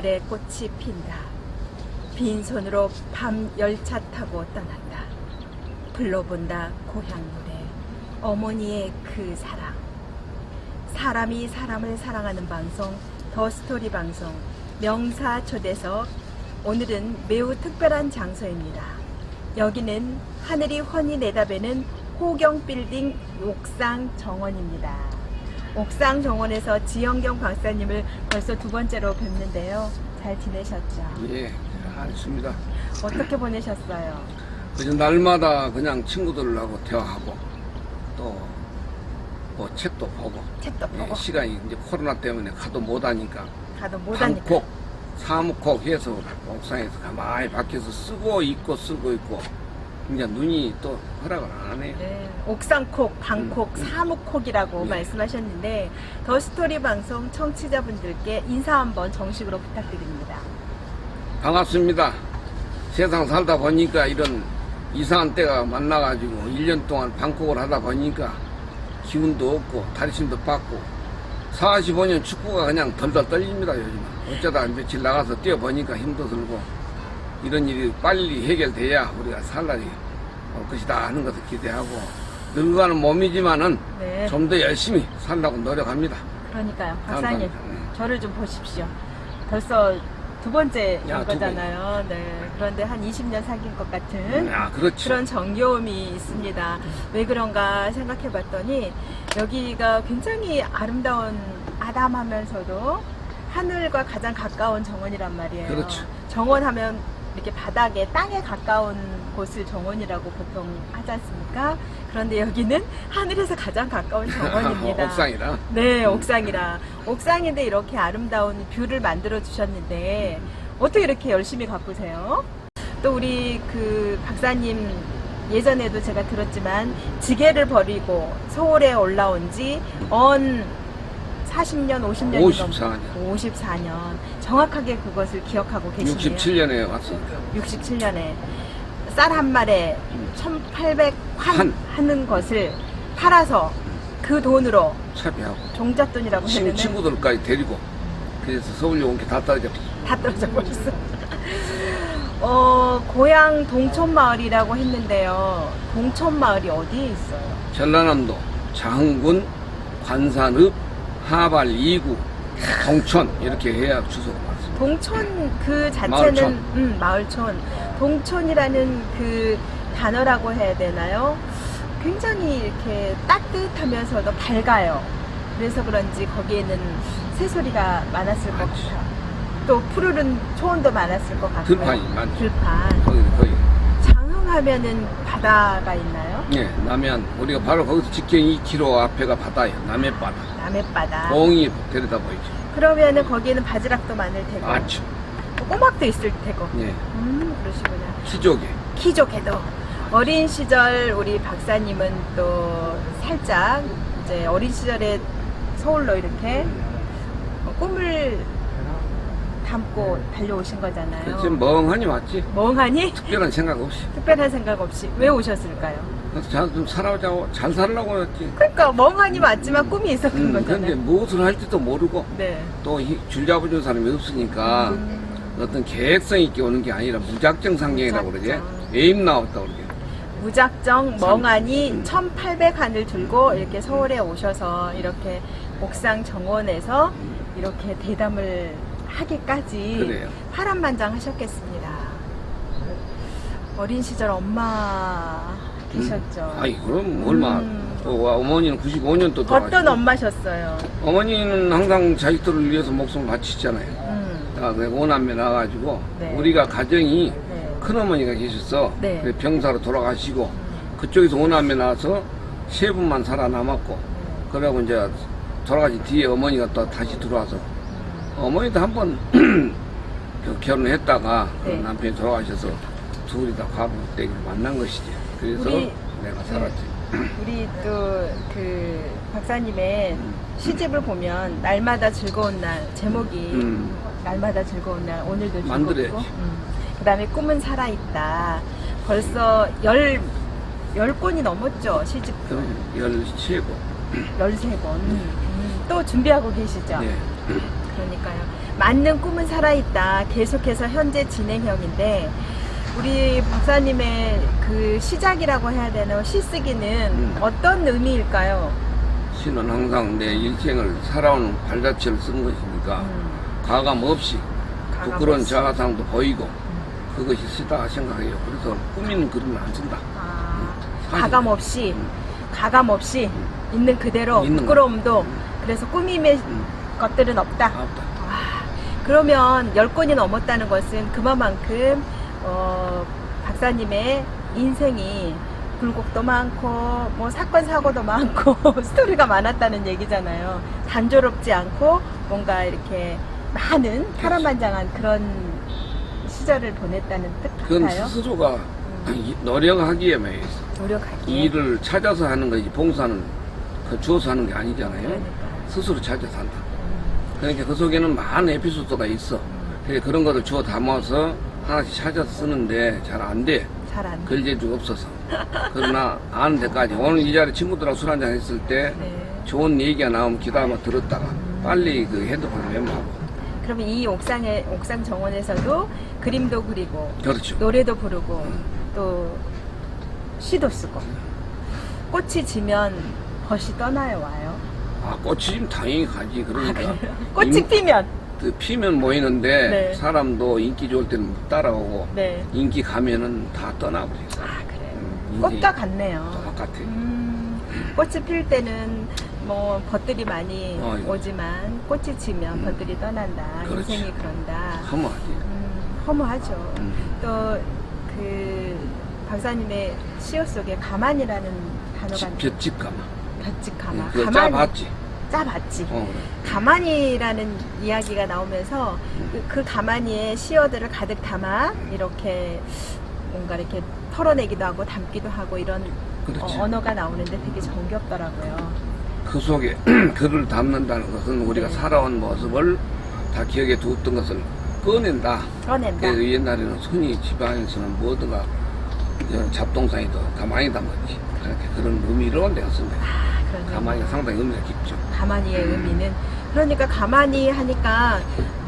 동촌마을에 꽃이 핀다. 빈손으로 밤 열차 타고 떠난다. 불러본다 고향 노래. 어머니의 그 사랑. 사람이 사람을 사랑하는 방송, 더 스토리 방송, 명사 초대석. 오늘은 매우 특별한 장소입니다. 여기는 하늘이 훤히 내다보는 호경 빌딩 옥상 정원입니다. 옥상 정원에서 지영경 박사님을 벌써 두 번째로 뵙는데요. 잘 지내셨죠? 예, 알겠습니다. 어떻게 보내셨어요? 그래서 날마다 그냥 친구들하고 대화하고 또 뭐 책도 보고 책도 예, 보고 시간이 이제 코로나 때문에 가도 못 하니까 가도 못 하니까 한콕 사무콕 해서 옥상에서 가만히 밖에서 쓰고 있고 쓰고 있고 이제 눈이 또 허락을 안 하네요. 네, 옥상콕, 방콕, 음, 음. 사무콕이라고 네. 말씀하셨는데 더 스토리 방송 청취자분들께 인사 한번 정식으로 부탁드립니다. 반갑습니다. 세상 살다 보니까 이런 이상한 때가 만나가지고 1년 동안 방콕을 하다 보니까 기운도 없고 다리심도 빠고 45년 축구가 그냥 덜덜 떨립니다 요즘 어쩌다 며칠 나가서 뛰어보니까 힘도 들고 이런 일이 빨리 해결돼야 우리가 살 날이 올 것이다 하는 것을 기대하고 늙어가는 몸이지만은 네, 좀 더 열심히 살라고 노력합니다. 그러니까요. 박사님, 감사합니다. 저를 좀 보십시오. 벌써 두 번째 야, 두 거잖아요. 네, 그런데 한 20년 사귄 것 같은 아, 그렇지. 그런 정겨움이 있습니다. 왜 그런가 생각해 봤더니 여기가 굉장히 아름다운 아담하면서도 하늘과 가장 가까운 정원이란 말이에요. 그렇죠. 정원 하면 이렇게 바닥에 땅에 가까운 곳을 정원이라고 보통 하지 않습니까? 그런데 여기는 하늘에서 가장 가까운 정원입니다. 옥상이라. 네, 옥상이라. 옥상인데 이렇게 아름다운 뷰를 만들어 주셨는데 어떻게 이렇게 열심히 가꾸세요? 또 우리 그 박사님 예전에도 제가 들었지만 지게를 버리고 서울에 올라온 지언 40년, 50년 54년. 54년. 정확하게 그것을 기억하고 계시네요. 67년에 왔으니까. 67년에 쌀 한 마리에 1,800 환 한. 하는 것을 팔아서 그 돈으로 차비하고. 종잣돈이라고 친, 했는데 친구들까지 데리고 그래서 서울에 온 게다 떨어졌어. 다 떨어져 버렸어. 어, 고향 동촌마을이라고 했는데요. 동촌마을이 어디에 있어요? 전라남도 장군 관산읍 하발 2구 동촌 이렇게 해야 주소가 맞습니다. 동촌 그 자체는 마을촌. 음, 마을촌. 동촌이라는 그 단어라고 해야 되나요? 굉장히 이렇게 따뜻하면서도 밝아요. 그래서 그런지 거기에는 새소리가 많았을 것 많지. 같아요. 또 푸르른 초원도 많았을 것 같고요. 들판이 많죠. 들판. 거기 거기. 장흥하면은 바다가 있나요? 예, 남해안 우리가 바로 거기서 직경 2km 앞에가 바다예요. 남해바다. 남해바다. 공이 들여다 보이죠. 그러면은 거기에는 바지락도 많을 테고. 맞죠. 또 꼬막도 있을 테고. 예, 음, 그러시구나. 키조개. 키조개도. 어린 시절 우리 박사님은 또 살짝 이제 어린 시절에 서울로 이렇게 꿈을 담고 달려오신 거잖아요. 지금 멍하니 왔지. 멍하니 특별한 생각 없이. 특별한 생각 없이 왜 오셨을까요? 그래서 잘좀 살아자고 잘 살라고 했지. 그러니까 멍하니 왔지만 꿈이 있었던 음, 근데 거잖아요. 무엇을 할지도 모르고 네. 또줄 잡아준 사람이 없으니까 음. 어떤 계획성 있게 오는 게 아니라 무작정 상경이라고 그러지. 에임 나왔다고 그러지. 무작정 멍하니 음. 1,800한을 들고 이렇게 서울에 오셔서 이렇게 옥상 정원에서 이렇게 대담을 하기까지 그래요. 파란만장 하셨겠습니다. 어린 시절 엄마 계셨죠. 아이 그럼 얼마 음. 또 어머니는 95년 또 어떤 돌아가셨고 엄마셨어요? 어머니는 항상 자식들을 위해서 목숨을 바치잖아요. 음, 아, 그 오남매 나가지고 네. 우리가 가정이 네. 큰 어머니가 계셨어. 네. 그 병사로 돌아가시고 음, 그쪽에서 오남매 나와서 세 분만 살아남았고 네. 그러고 이제 돌아가신 뒤에 어머니가 또 다시 들어와서 음. 어머니도 한번 결혼했다가 그 네. 남편이 돌아가셔서 둘이 다 과부댁을 만난 것이지. 그래서 우리- 내가 살았지. 우리 또 그 박사님의 시집을 보면 날마다 즐거운 날 제목이 음. 날마다 즐거운 날 오늘도 즐겁고 만들어야지. 음. 그다음에 꿈은 살아 있다 벌써 열, 열 권이 넘었죠 시집 그럼 열세고. 열세 권 음. 또 준비하고 계시죠 네. 그러니까요 맞는 꿈은 살아 있다. 계속해서 현재 진행형인데 우리 박사님의 그 시작이라고 해야 되나 시쓰기는 음. 어떤 의미일까요? 시는 항상 내 일생을 살아오는 발자취를 쓴 것이니까 음, 가감 없이 가감 부끄러운 없이. 자아상도 보이고 그것이 시다 생각해요. 그래서 꾸미는 글은 안 쓴다. 아, 사실. 가감 없이 가감 없이 있는 그대로 있는 부끄러움도 그래서 꾸밈의 음, 것들은 없다. 없다. 와, 그러면 열 권이 넘었다는 것은 그만큼 어, 박사님의 인생이 굴곡도 많고 뭐 사건 사고도 많고 스토리가 많았다는 얘기잖아요. 단조롭지 않고 뭔가 이렇게 많은 파란만장한 그런 시절을 보냈다는 뜻 그건 같아요. 스스로가 음. 이- 노력하기에만 있어. 노력하기. 일을 찾아서 하는 거지 봉사는 그 주어서 하는 게 아니잖아요. 그러니까. 스스로 찾아서 한다. 음, 그러니까 그 속에는 많은 에피소드가 있어. 그래서 그런 거를 주워 담아서 하나씩 찾아서 쓰는데 잘 안 돼. 잘 안 돼. 글재주가 없어서. 그러나 아는 데까지. 오늘 이 자리에 친구들하고 술 한잔 했을 때 네. 좋은 얘기가 나오면 기다려 들었다가 빨리 그 핸드폰 메모하고. 그러면 이 옥상에 옥상 정원에서도 그림도 그리고 그렇죠. 노래도 부르고 또 시도 쓰고 꽃이 지면 벗이 떠나요 와요. 아, 꽃이 지금 당연히 가지. 그러니까. 아, 꽃이 인- 피면 그 피면 모이는데 네. 사람도 인기 좋을 때는 따라오고 네. 인기 가면은 다 떠나버려. 아 그래요. 음, 꽃과 같네요. 똑같아. 음, 꽃이 필 때는 뭐 벗들이 많이 어, 예. 오지만 꽃이 지면 음. 벗들이 떠난다. 그렇지. 인생이 그런다. 허무하지. 음, 허무하죠. 음. 또그 박사님의 시어 속에 가만이라는 단어가 집, 볏집 가마. 볕집 가마. 그거 가만히 짜봤지. 짜봤지. 어, 그래. 가만히라는 이야기가 나오면서 음. 그, 그 가만히에 시어들을 가득 담아 이렇게 뭔가 이렇게 털어내기도 하고 담기도 하고 이런 그렇지. 어, 언어가 나오는데 되게 정겹더라고요. 그 속에 글을 담는다는 것은 우리가 네. 살아온 모습을 다 기억에 두었던 것을 꺼낸다. 꺼낸다. 그래서 옛날에는 손이 지방에서는 뭐든가 이런 잡동사니도 가만히 담았지. 그렇게 그런 의미로 내가. 아, 그러네요. 가만히가 상당히 의미가 깊죠. 가만히의 의미는 그러니까 가만히 하니까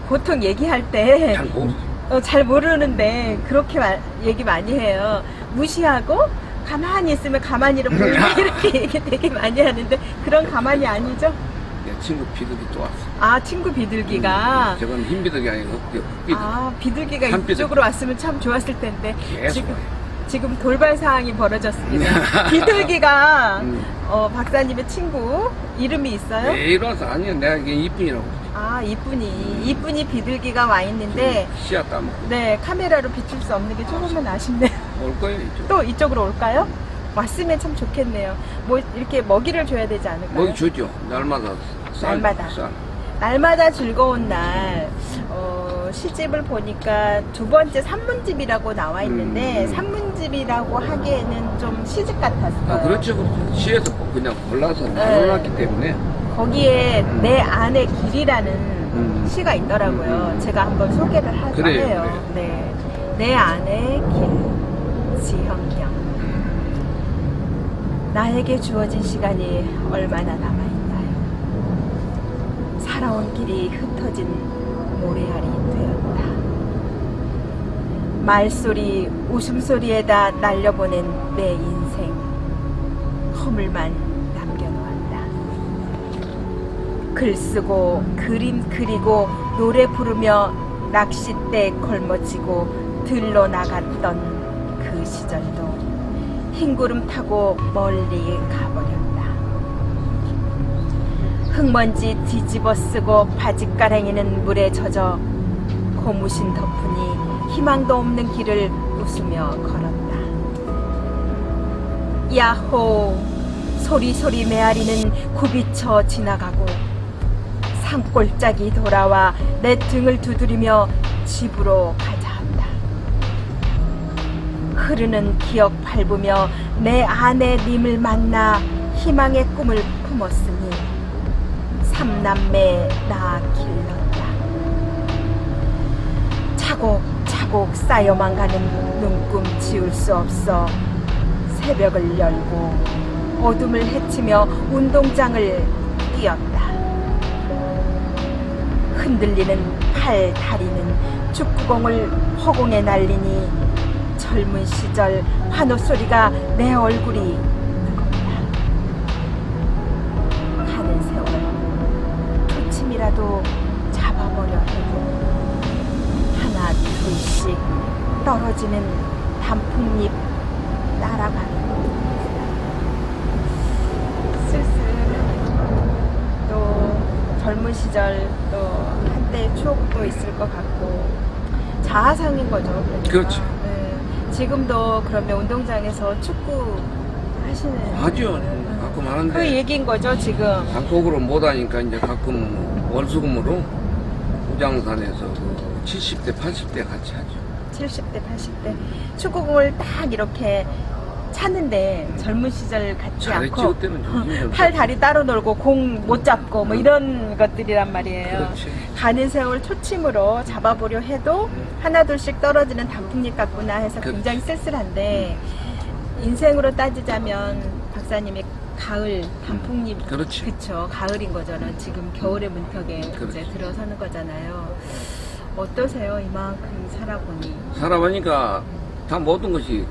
보통 얘기할 때 잘 모르. 어, 잘 모르는데 그렇게 마- 얘기 많이 해요. 무시하고 가만히 있으면 가만히로 보이게 이렇게 얘기 되게 많이 하는데 그런 가만히 아니죠? 내 친구 비둘기 또 왔어. 아 친구 비둘기가 저건 흰 비둘기 아니고 흑 비둘기. 아 비둘기가 산비둘기. 이쪽으로 왔으면 참 좋았을 텐데 계속 지금 와요. 지금 돌발 사항이 벌어졌습니다. 비둘기가 음. 어, 박사님의 친구 이름이 있어요? 왜 이러서 아니야. 내가 이게 이쁜이라고. 아 이쁜이 이쁜이 비둘기가 와 있는데 씨앗 따먹고 네 카메라로 비출 수 없는 게 조금은 아쉽네요. 올 거예요. 이쪽. 또 이쪽으로 올까요? 왔으면 참 좋겠네요. 뭐 이렇게 먹이를 줘야 되지 않을까요? 먹이 주죠. 날마다 쌀. 날마다. 쌀. 날마다 즐거운 날 어, 시집을 보니까 두 번째 산문집이라고 나와 있는데 음. 산문집이라고 하기에는 좀 시집 같았어요. 아, 그렇죠. 그렇죠. 시에서 그냥 골라서 네. 나눠놨기 때문에. 거기에 내 안의 길이라는 음. 시가 있더라고요. 음. 제가 한번 소개를 할까 그래요, 해요. 네. 내 안의 길, 지형경. 나에게 주어진 시간이 얼마나 남아있나요? 살아온 길이 흩어진 모래알이 되었다. 말소리, 웃음소리에다 날려보낸 내 인생. 허물만 남겨놓았다. 글 쓰고 그림 그리고 노래 부르며 낚싯대 걸머지고 들러 나갔던 그 시절도 흰구름 타고 멀리 가버렸다. 흙먼지 뒤집어 쓰고 바짓가랑이는 물에 젖어 고무신 덮으니 희망도 없는 길을 웃으며 걸었다. 야호! 소리소리 메아리는 굽이쳐 지나가고 산골짜기 돌아와 내 등을 두드리며 집으로 가자 한다. 흐르는 기억 밟으며 내 아내 님을 만나 희망의 꿈을 품었으니 삼남매 나 길렀다. 차곡차곡 쌓여만 가는 눈금 지울 수 없어 새벽을 열고 어둠을 헤치며 운동장을 뛰었다. 흔들리는 팔 다리는 축구공을 허공에 날리니 젊은 시절 환호 소리가 내 얼굴이 떨어지는 단풍잎 따라가는 쓸쓸 또 젊은 시절 또 한때 추억도 있을 것 같고 자아상인 거죠. 그러니까. 그렇지. 네. 지금도 그러면 운동장에서 축구 하시는 하죠. 네. 가끔 그 하는데 얘기인 거죠 지금. 방콕으로 못 하니까 이제 가끔 월수금으로 우장산에서 그 70대, 80대 같이 하죠. 70대, 80대 축구공을 딱 이렇게 찾는데 젊은 시절 같지 않고 힘들었어. 팔 다리 따로 놀고 공 못 잡고 뭐 이런 것들이란 말이에요. 그렇지. 가는 세월 초침으로 잡아보려 해도 하나 둘씩 떨어지는 단풍잎 같구나 해서. 굉장히 쓸쓸한데 인생으로 따지자면 박사님의 가을 단풍잎. 그쵸 가을인 거잖아요. 지금 겨울의 문턱에 이제 그렇지. 들어서는 거잖아요. 어떠세요? 이만큼 살아보니 살아보니까 다 모든 것이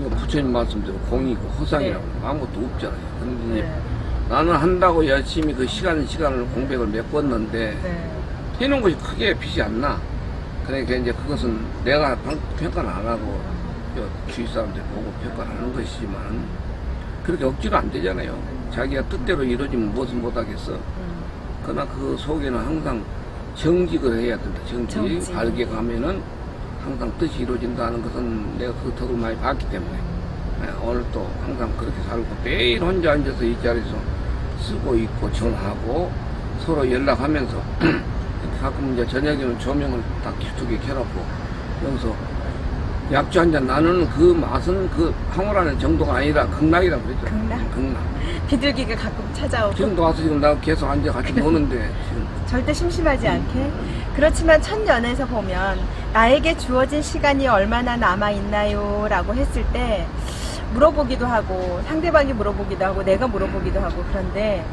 이거 부처님 말씀대로 공이고 허상이라고 네. 아무것도 없잖아요. 근데 네. 나는 한다고 열심히 그 시간 시간을 공백을 메꿨는데 네. 해놓은 것이 크게 빛이 안 나. 그러니까 이제 그것은 내가 방- 평가는 안 하고 저 주위 사람들 보고 평가를 하는 것이지만 그렇게 억지로 안 되잖아요. 자기가 뜻대로 이루어지면 무엇은 못하겠어. 음. 그러나 그 속에는 항상 정직을 해야 된다. 정직. 정직. 바르게 가면은 항상 뜻이 이루어진다는 것은 내가 그 덕을 많이 봤기 때문에 예, 오늘 또 항상 그렇게 살고 매일 혼자 앉아서 이 자리에서 쓰고 있고 전하고 서로 연락하면서 가끔 이제 저녁에는 조명을 딱 두개 켜놓고 여기서 약주 한 잔 나누는 그 맛은 그 황홀하는 정도가 아니라 극락이라고 그랬죠. 극락? 극락. 비둘기가 가끔 찾아오고 지금도 와서 지금 나 계속 앉아 같이 노는데 지금 절대 심심하지 않게. 그렇지만 첫 연에서 보면 나에게 주어진 시간이 얼마나 남아 있나요? 라고 했을 때 물어보기도 하고 상대방이 물어보기도 하고 내가 물어보기도 하고 그런데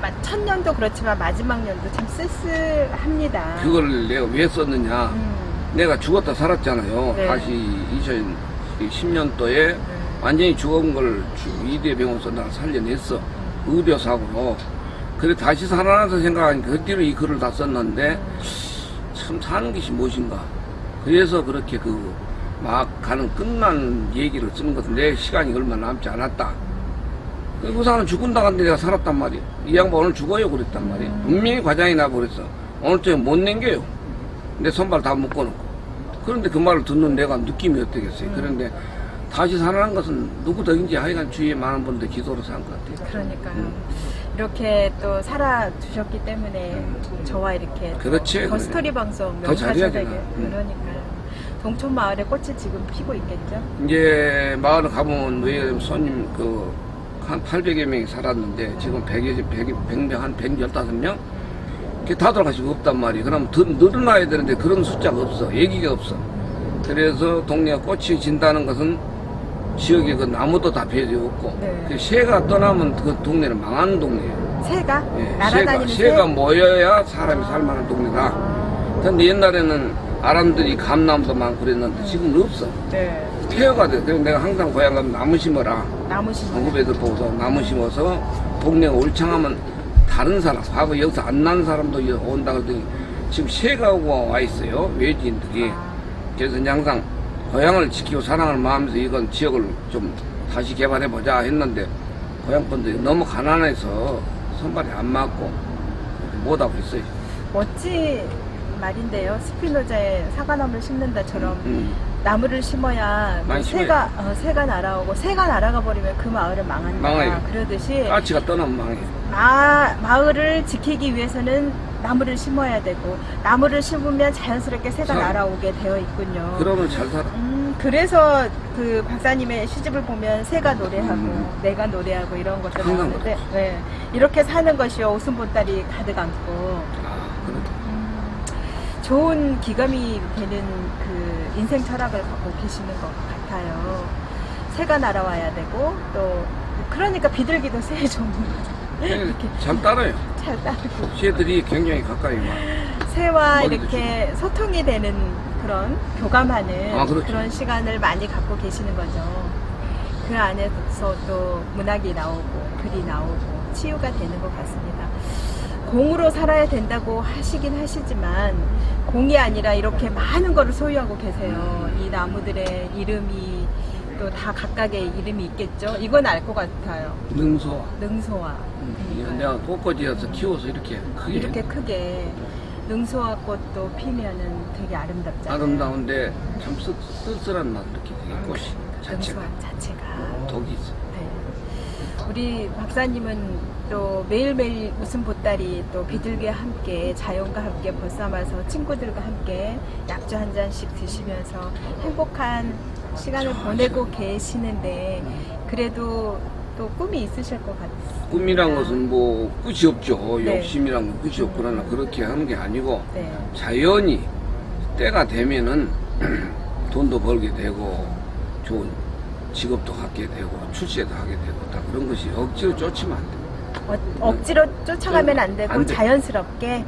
마- 첫 년도 그렇지만 마지막 년도 참 쓸쓸합니다. 그걸 내가 왜 썼느냐. 음, 내가 죽었다 살았잖아요. 네. 다시 2010년도에 완전히 죽은 걸 주- 이대 병원에서 날 살려냈어. 의료사고로. 그래 다시 살아나서 생각하니까 그 뒤로 이 글을 다 썼는데 참 사는 것이 무엇인가. 그래서 그렇게 그 막 가는 끝난 얘기를 쓰는 내 시간이 얼마 남지 않았다. 그 사람은 죽은다 간데 내가 살았단 말이야. 이 양반 오늘 죽어요 그랬단 말이야. 분명히 과장이 나고 그랬어. 오늘 저녁 못 남겨요. 내 손발 다 묶어놓고. 그런데 그 말을 듣는 내가 느낌이 어떻겠어요. 그런데 다시 살아난 것은 누구든지 하여간 주위에 많은 분들 기도로 산것 같아요. 그러니까요. 음. 이렇게 또 살아주셨기 때문에 저와 이렇게 또 그렇지, 더 그래. 스토리 방송 더 잘해야 되나. 음. 그러니까요. 동촌 마을에 꽃이 지금 피고 있겠죠? 이제 마을 가보면 왜 손님 그 한 800여 명이 살았는데 지금 100여, 100, 100명, 한 115명? 이렇게 다 돌아가시고 없단 말이에요. 그럼 더 늘어나야 되는데 그런 숫자가 없어. 얘기가 없어. 그래서 동네가 꽃이 진다는 것은 지역에 그 나무도 다 배지 없고 네. 그 새가 떠나면 그 동네는 망하는 동네예요. 새가 예, 새가, 날아다니는 새가 새? 모여야 사람이 살만한 동네다. 아, 근데 옛날에는 아람들이 감나무도 많고 그랬는데 지금은 없어. 네. 폐허가 돼. 그래서 내가 항상 고향 가면 나무 심어라. 나무 심어. 후배들 보고서 나무 심어서 동네가 울창하면 다른 사람, 과거 여기서 안 난 사람도 온다 그러더니 지금 새가 오고 와 있어요. 외지인들이. 아, 그래서 이제 항상 고향을 지키고 사랑을 마음에서 이건 지역을 좀 다시 개발해 보자 했는데 고향 분들이 너무 가난해서 손발이 안 맞고 못 하고 있어요. 멋진 말인데요. 스피노자의 사과나무를 심는다처럼 음. 나무를 심어야 그 많이 새가 어, 새가 날아오고 새가 날아가 버리면 그 마을은 망한다. 망해요. 그러듯이 까치가 떠나면 망해. 마, 마을을 지키기 위해서는 나무를 심어야 되고 나무를 심으면 자연스럽게 새가 사- 날아오게 되어 있군요. 그러면 잘 살아. 음, 그래서 그 박사님의 시집을 보면 새가 노래하고 음. 내가 노래하고 이런 것들 나오는데 네, 이렇게 사는 것이요 웃음 보따리 가득 안고 아. 음, 좋은 기감이 되는 그 인생 철학을 갖고 계시는 것 같아요. 새가 날아와야 되고 또 그러니까 비둘기도 새의 종류 잘 따라요. 잘 따르고 새들이 굉장히 가까이 와. 새와 머리도 이렇게 소통이 되는 그런 교감하는 아, 그렇죠. 그런 시간을 많이 갖고 계시는 거죠. 그 안에서 또 문학이 나오고 글이 나오고 치유가 되는 것 같습니다. 공으로 살아야 된다고 하시긴 하시지만 공이 아니라 이렇게 많은 거를 소유하고 계세요. 이 나무들의 이름이 또 다 각각의 이름이 있겠죠. 이건 알 것 같아요. 능소와. 능소화. 이거 내가 꽃꽂이어서 키워서 이렇게 크게 이렇게 크게 능소화 꽃도 피면은 되게 아름답잖아요. 아름다운데 참 쓸, 쓸쓸한 맛 이렇게 되게 꽃이 자체가 능소화 자체가. 독이 있어. 네. 우리 박사님은 또 매일매일 웃음 보따리 또 비둘기와 함께 자연과 함께 벗삼아서 친구들과 함께 약주 한 잔씩 드시면서 행복한 시간을 저, 보내고 계시는데 그래도 또 꿈이 있으실 것 같습니다. 꿈이란 것은 뭐 끝이 없죠. 네. 욕심이란 건 끝이 없고 그러나 그렇게 하는 게 아니고 네. 자연히 때가 되면은 돈도 벌게 되고 좋은 직업도 갖게 되고 출세도 하게 되고 다 그런 것이 억지로 쫓으면 안 돼. 어, 억지로 쫓아가면 안 되고 안 돼. 자연스럽게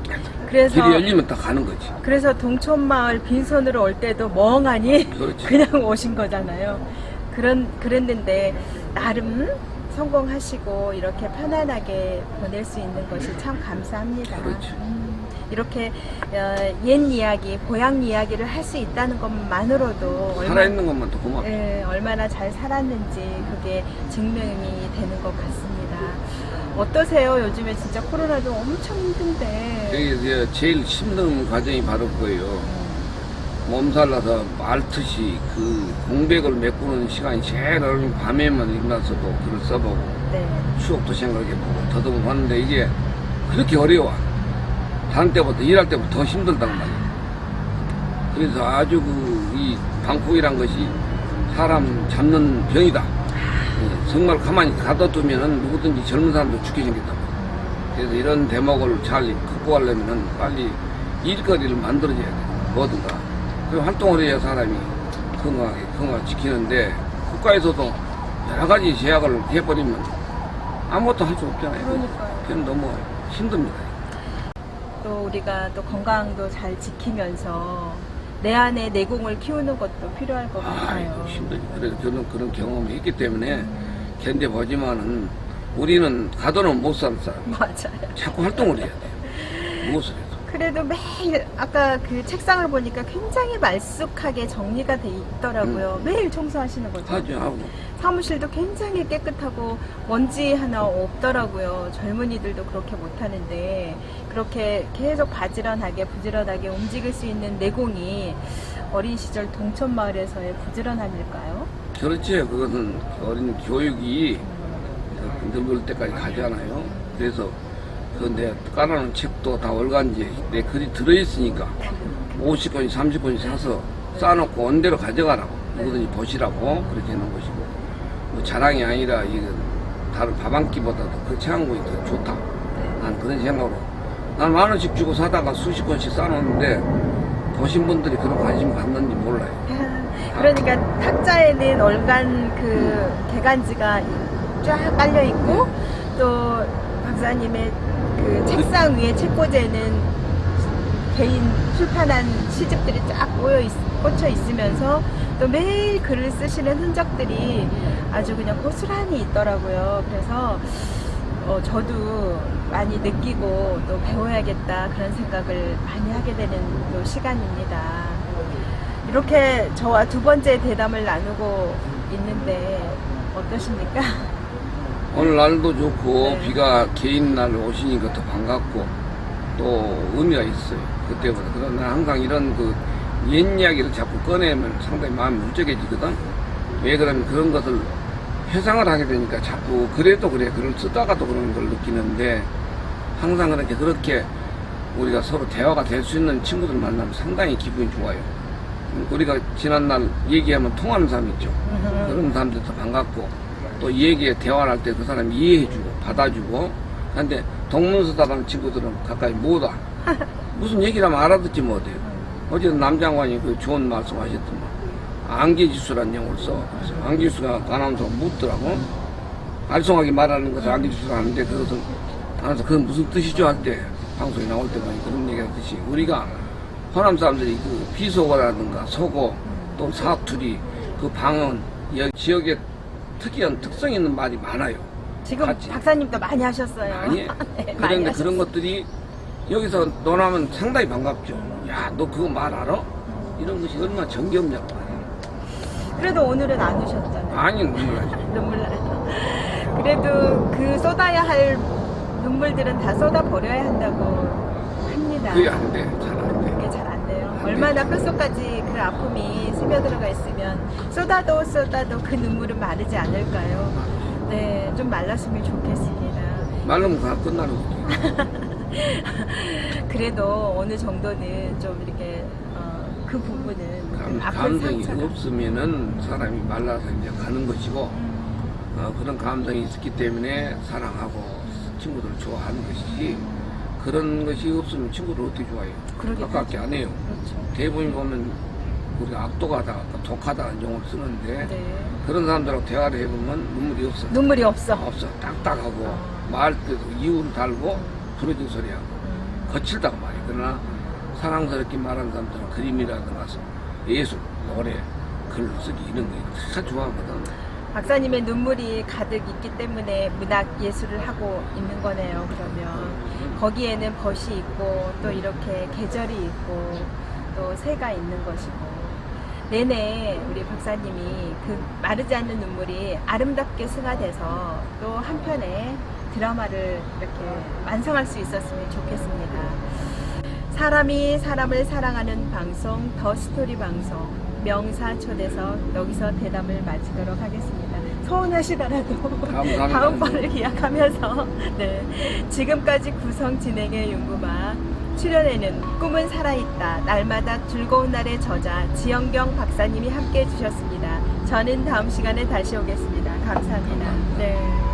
그래서 길이 열리면 다 가는 거지. 그래서 동촌마을 빈손으로 올 때도 멍하니 그렇지. 그냥 오신 거잖아요. 그런 그랬는데 나름 성공하시고 이렇게 편안하게 보낼 수 있는 것이 참 감사합니다. 그렇죠. 음, 이렇게 어, 옛 이야기, 고향 이야기를 할 수 있다는 것만으로도 얼마- 살아있는 것만 더 고맙다. 예, 얼마나 잘 살았는지 그게 증명이 되는 것 같습니다. 어떠세요? 요즘에 진짜 코로나도 엄청 힘든데. 이제 제일 힘든 과정이 바로 그거예요. 몸살 나서 말듯이 그 공백을 메꾸는 시간이 제일 어려운 밤에만 일어나서도 글을 써보고 네. 추억도 생각해보고 더듬어 봤는데 이게 그렇게 어려워. 다른 때보다 일할 때보다 더 힘들단 말이야. 그래서 아주 그 이 방콕이란 것이 사람 잡는 병이다. 예, 정말 가만히 가둬두면은 누구든지 젊은 사람도 죽게 말이야. 그래서 이런 대목을 잘 극복하려면은 빨리 일거리를 만들어줘야 돼. 뭐든가. 그 활동을 해야 사람이 건강하게, 건강을 지키는데 국가에서도 여러 가지 제약을 해버리면 아무것도 할 수 없잖아요. 그러니까요. 그건 너무 힘듭니다. 또 우리가 또 건강도 잘 지키면서 내 안에 내공을 키우는 것도 필요할 것 같아요. 아이고, 힘들지. 그래서 저는 그런 경험이 있기 때문에 견뎌보지만은 우리는 가도는 못살 사람. 맞아요. 자꾸 활동을 해야 돼. 무엇을 해도. 그래도 매일 아까 그 책상을 보니까 굉장히 말쑥하게 정리가 돼 있더라고요. 매일 청소하시는 거죠. 하죠, 하고. 사무실도 굉장히 깨끗하고 먼지 하나 없더라고요. 젊은이들도 그렇게 못하는데 그렇게 계속 바지런하게 부지런하게 움직일 수 있는 내공이 어린 시절 동천 마을에서의 부지런함일까요? 그렇지. 그것은 어린 교육이 늙을 때까지 가잖아요. 그래서 그내 깔아놓은 책도 다 월간지에 내 글이 들어있으니까 50권씩 30권씩 사서 쌓아놓고 원대로 가져가라고 누구든지 보시라고 그렇게 해놓은 것이고 뭐 자랑이 아니라 이건 다른 밥 한 끼보다도 그 책한권이 더 좋다. 난 그런 생각으로 난 만 원씩 주고 사다가 수십 권씩 쌓아놓는데 보신 분들이 그런 관심 갖는지 몰라요. 그러니까 탁자에는 얼간 그 개간지가 쫙 깔려 있고 또 박사님의 그 책상 위에 책꽂이에는 개인 출판한 시집들이 쫙 모여 있, 꽂혀 있으면서 또 매일 글을 쓰시는 흔적들이 아주 그냥 고스란히 있더라고요. 그래서 어, 저도 많이 느끼고 또 배워야겠다 그런 생각을 많이 하게 되는 또 시간입니다. 이렇게 저와 두 번째 대담을 나누고 있는데 어떠십니까? 오늘 날도 좋고 네. 비가 개인 날 오시니까 더 반갑고 또 의미가 있어요. 그때보다. 그러나 항상 이런 그 옛 이야기를 자꾸 꺼내면 상당히 마음이 울적해지거든. 왜 그러면 그런 것을 회상을 하게 되니까 자꾸 그래도 그래. 글을 쓰다가도 그런 걸 느끼는데 항상 그렇게 그렇게 우리가 서로 대화가 될 수 있는 친구들 만나면 상당히 기분이 좋아요. 우리가 지난날 얘기하면 통하는 사람 있죠. 그런 사람들도 반갑고 또 이 얘기에 대화를 할 때 그 사람이 이해해주고 받아주고 근데 동문서답하는 친구들은 가까이 못 와. 무슨 얘기를 하면 알아듣지 못해요. 어제도 남장관이 그 좋은 말씀 하셨더만 안개지수란 영어를 써. 그래서 안개지수가 아나운서가 묻더라고. 알쏭하게 말하는 것을 안겨주셔서 하는데 그것은 알아서 그건 무슨 뜻이죠 할 때 방송에 나올 때 보니 그런 얘기 하듯이 우리가 호남 사람들이 그 비속어라든가 속어 또 사투리 그 방언 여 지역의 특이한 특성 있는 말이 많아요. 지금 같이. 박사님도 많이 하셨어요. 아니 네, 많이 그런데 그런 하셨어요. 것들이 여기서 논하면 상당히 반갑죠. 야 너 그거 말 알아? 이런 것이 얼마나 정겹냐고. 그래도 오늘은 안 오셨잖아요. 아니 눈물 나죠. 눈물 나요. 그래도 그 쏟아야 할 눈물들은 다 쏟아 버려야 한다고 합니다. 그게 안 돼. 잘 얼마나 뼛속까지 그 아픔이 스며들어가 있으면 쏟아도 쏟아도 그 눈물은 마르지 않을까요? 네, 좀 말랐으면 좋겠습니다. 말로면 그냥 끝나는 거지. 그래도 어느 정도는 좀 이렇게 어, 그 부분은 감, 감정이 상처가 없으면은 사람이 말라서 이제 가는 것이고 음, 어, 그런 감정이 있기 때문에 사랑하고 친구들을 좋아하는 것이지 그런 것이 없으면 친구를 어떻게 좋아해요? 가깝게 안 해요. 그렇죠. 대부분 보면 우리가 악독하다, 독하다는 용어를 쓰는데 네. 그런 사람들하고 대화를 해보면 눈물이 없어. 눈물이 없어. 없어. 딱딱하고 어. 말 때도 이유를 달고 부러진 소리하고 음, 거칠다고 말이야. 그러나 사랑스럽게 말하는 사람들은 그림이라든가 예술, 노래, 글 쓰기 이런 거참 좋아하거든. 박사님의 눈물이 가득 있기 때문에 문학 예술을 하고 있는 거네요. 그러면 거기에는 벗이 있고 또 이렇게 계절이 있고 또 새가 있는 것이고 내내 우리 박사님이 그 마르지 않는 눈물이 아름답게 승화돼서 또 한편의 드라마를 이렇게 완성할 수 있었으면 좋겠습니다. 사람이 사람을 사랑하는 방송 더 스토리 방송 명사 초대석 여기서 대담을 마치도록 하겠습니다. 서운하시더라도 다음 다음 번을 기약하면서 네 지금까지 구성 진행의 윤구마 출연에는 꿈은 살아있다 날마다 즐거운 날의 저자 지영경 박사님이 함께 해주셨습니다. 저는 다음 시간에 다시 오겠습니다. 감사합니다. 네.